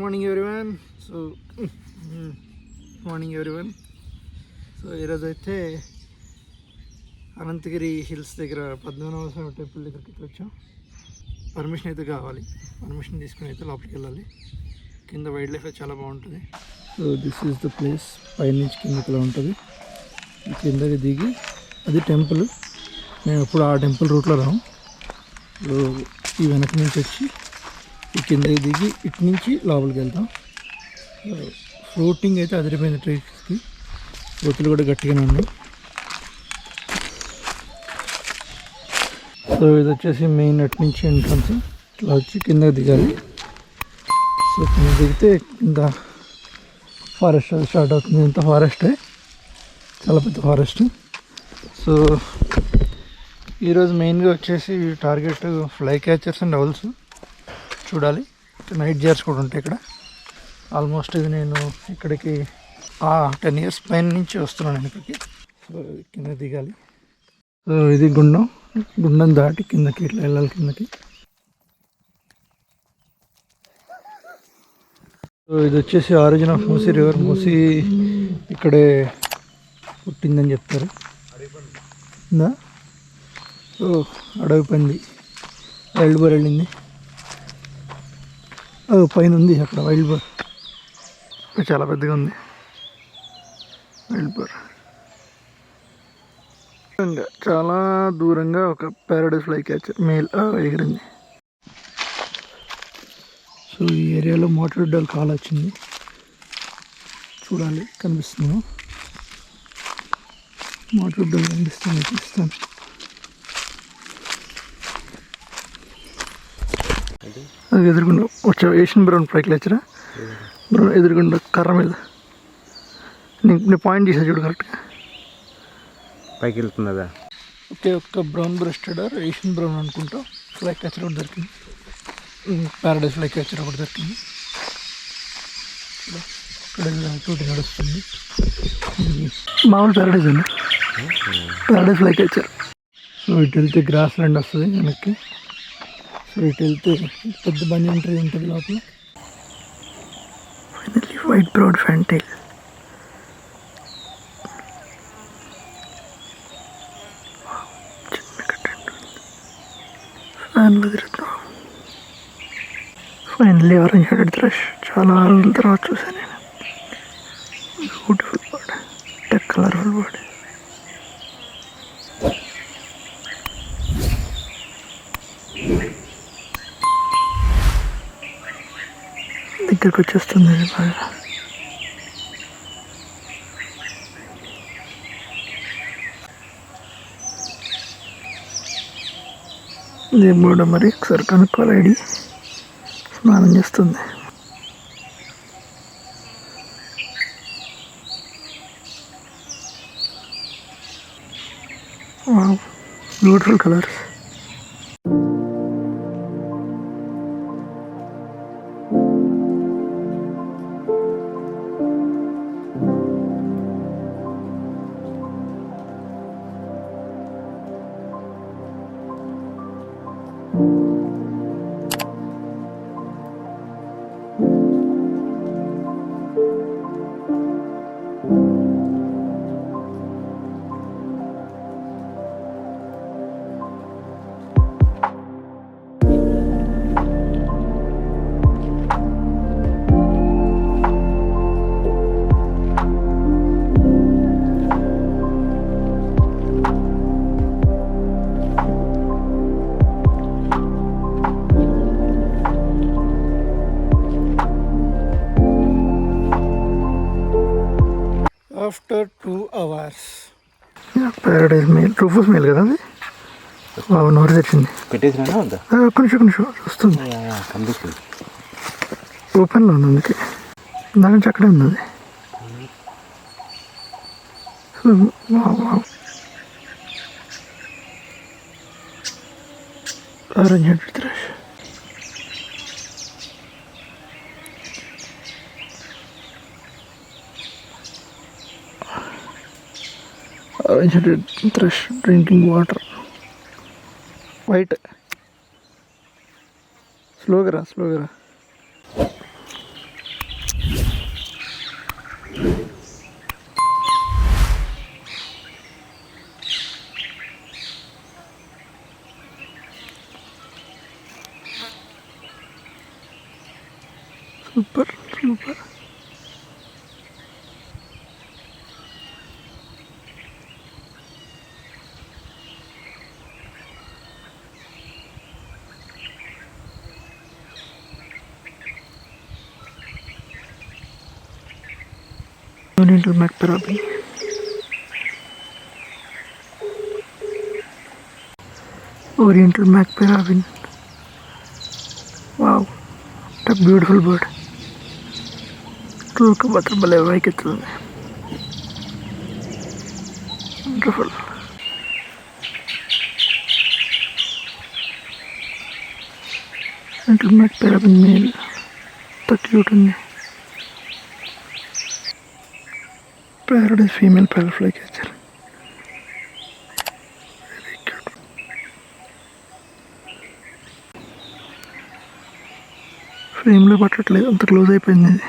Good morning everyone so good morning everyone so ఈరోజు అయితే Anantagiri hills దగ్గర పద్మనాభ స్వామి టెంపుల్ దగ్గరికి వచ్చాం. పర్మిషన్ అయితే కావాలి. పర్మిషన్ తీసుకుని అయితే లోపలికి వెళ్ళాలి. కింద వైల్డ్ లైఫ్ చాలా బాగుంటుంది. So this is the place పైనుంచి కిందకి ఉంటుంది. కిందకి దిగి అది టెంపుల్ మేము ఇప్పుడు ఆ టెంపుల్ రూట్లో రాము సో ఈ వెనక నుంచి వచ్చి ఈ కిందకి దిగి ఇటు నుంచి లోపలికి వెళ్తాం. ఫ్లోటింగ్ అయితే అదిరిపోయింది ట్రీస్కి గొత్తులు కూడా గట్టిగానే ఉన్నాయి. సో ఇది వచ్చేసి మెయిన్ అటు నుంచి ఎంట్రన్స్. ఇట్లా వచ్చి కిందకి దిగాలి. సో కింద దిగితే కింద ఫారెస్ట్ అది స్టార్ట్ అవుతుంది. ఇంత ఫారెస్టే. చాలా పెద్ద ఫారెస్ట్. సో ఈరోజు మెయిన్గా వచ్చేసి target fly catchers and owls చూడాలి. నైట్ జర్స్ కూడా ఉంటాయి ఇక్కడ. ఆల్మోస్ట్ ఇది నేను ఇక్కడికి టెన్ ఇయర్స్ పైన నుంచి వస్తున్నాను ఇక్కడికి. సో కింద దిగాలి. సో ఇది గుండం. గుండం దాటి కిందకి ఇట్లా వెళ్ళాలి కిందకి. సో ఇది వచ్చేసి origin of Musi river. Musi ఇక్కడే పుట్టిందని చెప్తారు. సో అడవి పంది వైల్డ్ వెళ్ళింది. పైన ఉంది అక్కడ వైల్డ్ బర్. చాలా పెద్దగా ఉంది. వైల్డ్ బర్. చాలా దూరంగా ఒక ప్యారడైస్ ఫ్లై క్యాచర్ మేల్ ఎగిరింది. సో ఈ ఏరియాలో మోటార్ డాల్ కాల్ వచ్చింది. చూడాలి కనిపిస్తుంది? మోటార్ డాల్ కనిపిస్తుంది? చూస్తాను. అది ఎదురుకుండా వచ్చా ఏషియన్ బ్రౌన్ పైకి లేచరా బ్రౌన్ ఎదురుకుండా కర్ర మీద. నీ- నీ పాయింట్ చేసా చూడు కరెక్ట్గా పైకి వెళ్తున్నదా? ఒకే ఒక్క బ్రౌన్ బ్రెస్టెడ్ ఏషియన్ బ్రౌన్ అనుకుంటా. ఫ్లై క్యాచర్ ఒకటి దొరికింది. ప్యారడైస్ ఫ్లై క్యాచర్ ఒకటి దొరికింది. ఇక్కడ చోటు నడుస్తుంది. మామూలు ప్యారడైస్ అండి ప్యారడైస్ ఫ్లై క్యాచర్ సో ఇటు వెళ్తే గ్రాస్ ల్యాండ్ వస్తుంది వెనక్కి. సో ఇటు వెళ్తే పెద్ద బండి ట్రీ ఉంటుంది లోపల. Finally white browed fantail fan తిరుగుతున్నాం ఫైనల్లీ ఆరెంజ్ హెడెడ్ థ్రష్ చాలా రోజుల తర్వాత చూసాను నేను beautiful bird tech colourful bird దగ్గరకు వచ్చేస్తుంది బాగా. ఇది మూడో మరి ఒకసారి కనుక్కోవాలి ఐడి. స్నానం చేస్తుంది. Beautiful colours. After two hours. Paradise male rufous male కదా అది బాబు నోరు తెచ్చింది ఒక్క నిమిషం నిమిషం వస్తుంది. ఓపెన్లో ఉంది అందుకే. దాని నుంచి అక్కడే ఉంది. Orange headed thrush orange drinking water white స్లోగా Oriental probably. Oriental McPherson. Wow, what a beautiful bird. Look at the భలే వైకెత్తుంది Wonderful. Oriental McPherson మేల్ ఎంత క్యూట్ ఉంది Paradise female parrotfly catcher. Very cute. ఫ్రేమ్లో పట్టట్లేదు అంత క్లోజ్ అయిపోయింది ఇది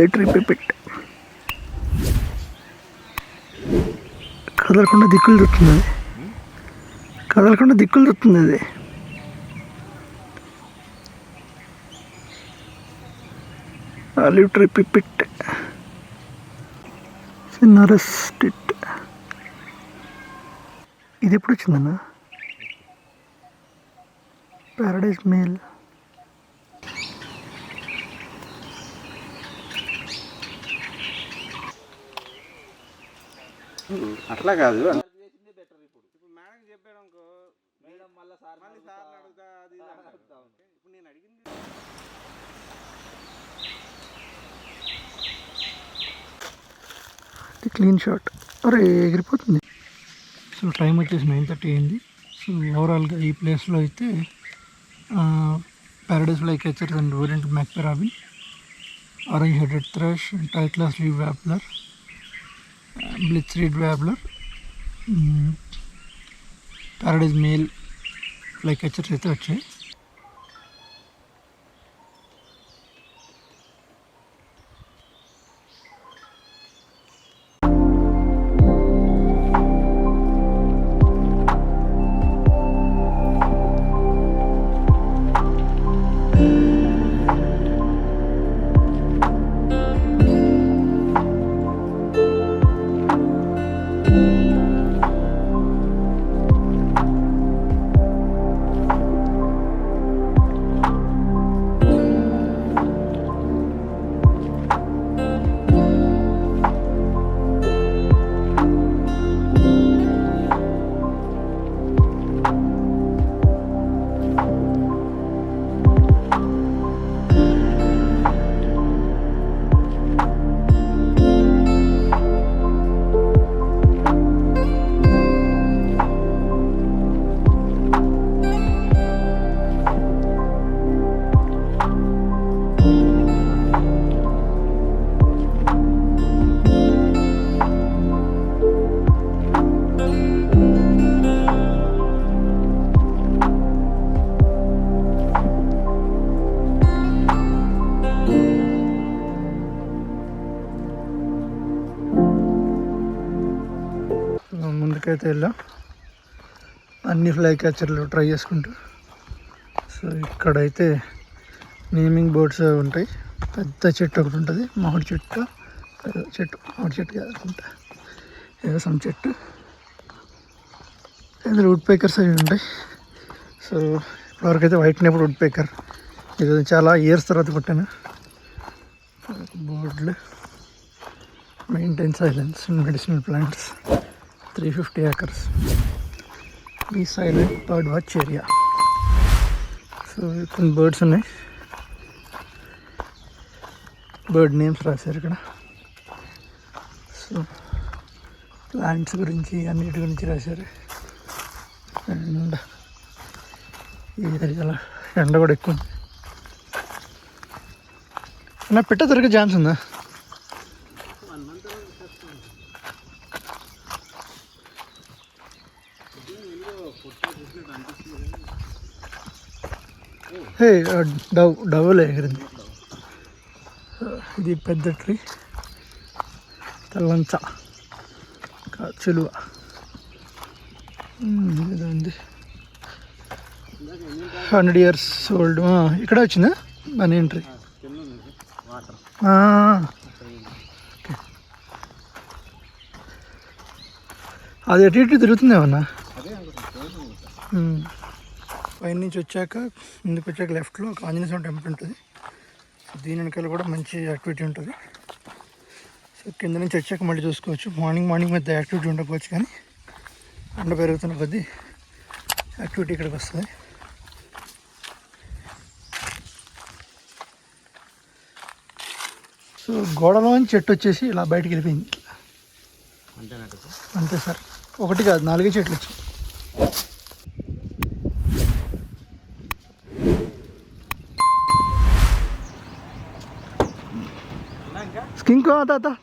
లిటరీ పిపిట్ కదలకుండా దిక్కులు దొరుకుతుంది అది కదలకుండా దిక్కులు దొరుకుతుంది అది. లిటరీ పిపిట్ సిన్నరస్టిట్ ఇది ఎప్పుడు వచ్చిందన్న? పారడైజ్ మేల్ అట్లా కాదు. క్లీన్ షాట్ అరే ఎగిరిపోతుంది. సో టైం వచ్చేసి నైన్ థర్టీ అయింది. సో ఓవరాల్గా ఈ ప్లేస్లో అయితే paradise flycatchers and oriental magpie robin orange headed thrush Tickell's leaf warbler Blyth's reed warbler paradise male flycatchers వచ్చాయి ముందుకైతే వెళ్ళాం. అన్ని ఫ్లై క్యాచర్లు ట్రై చేసుకుంటూ. సో ఇక్కడైతే నేమింగ్ బోర్డ్స్ ఉంటాయి. పెద్ద చెట్టు ఒకటి ఉంటుంది. మామిడి చెట్టు చెట్టు మామిడి చెట్టు కాదనుకుంటా ఏదో సమ్ చెట్టు. ఇందులో వుడ్ పేకర్స్ అవి ఉంటాయి. సో ఇప్పటివరకు అయితే వైట్ నేపుడు వుడ్ పేకర్. ఇది చాలా ఇయర్స్ తర్వాత కొట్టాను. బోర్డులు. Maintain silence medicinal plants. Three fifty acres ఈ silent bird watch area so కొన్ని బర్డ్స్ ఉన్నాయి. బర్డ్ నేమ్స్ రాశారు ఇక్కడ. సో ప్లాంట్స్ గురించి అన్నిటి గురించి రాశారు. అండ్ ఈ ఏరియాలో ఎండ కూడా ఎక్కువ ఉంది. నా పెట్ట దొరికే ఛాన్స్ ఉందా? హే డవ్ డవ్వలే ఎగిరింది. ఇది పెద్ద ట్రీ. తెల్లంచ చెలువ. ఉంది. హండ్రెడ్ ఇయర్స్ ఓల్డ్ ఇక్కడ వచ్చిందా? Banyan tree. ఆ, ఓకే. అది ఎటు ఇటు తిరుగుతుందేమన్నా. పైన నుంచి వచ్చాక ముందుకు వచ్చాక లెఫ్ట్లో ఒక ఆంజనేయ స్వామి టెంపుల్ ఉంటుంది. దీని వెనకాల కూడా మంచి యాక్టివిటీ ఉంటుంది. సో కింద నుంచి వచ్చాక మళ్ళీ చూసుకోవచ్చు. మార్నింగ్ మార్నింగ్ పెద్ద యాక్టివిటీ ఉండకపోవచ్చు కానీ ఎండ పెరుగుతున్న కొద్దీ యాక్టివిటీ ఇక్కడికి వస్తుంది. సో గోడలోంచి చెట్టు వచ్చేసి ఇలా బయటికి వెళ్ళిపోయింది. అంతే సార్. ఒకటి కాదు నాలుగే చెట్లు వచ్చాయి. 荧光大道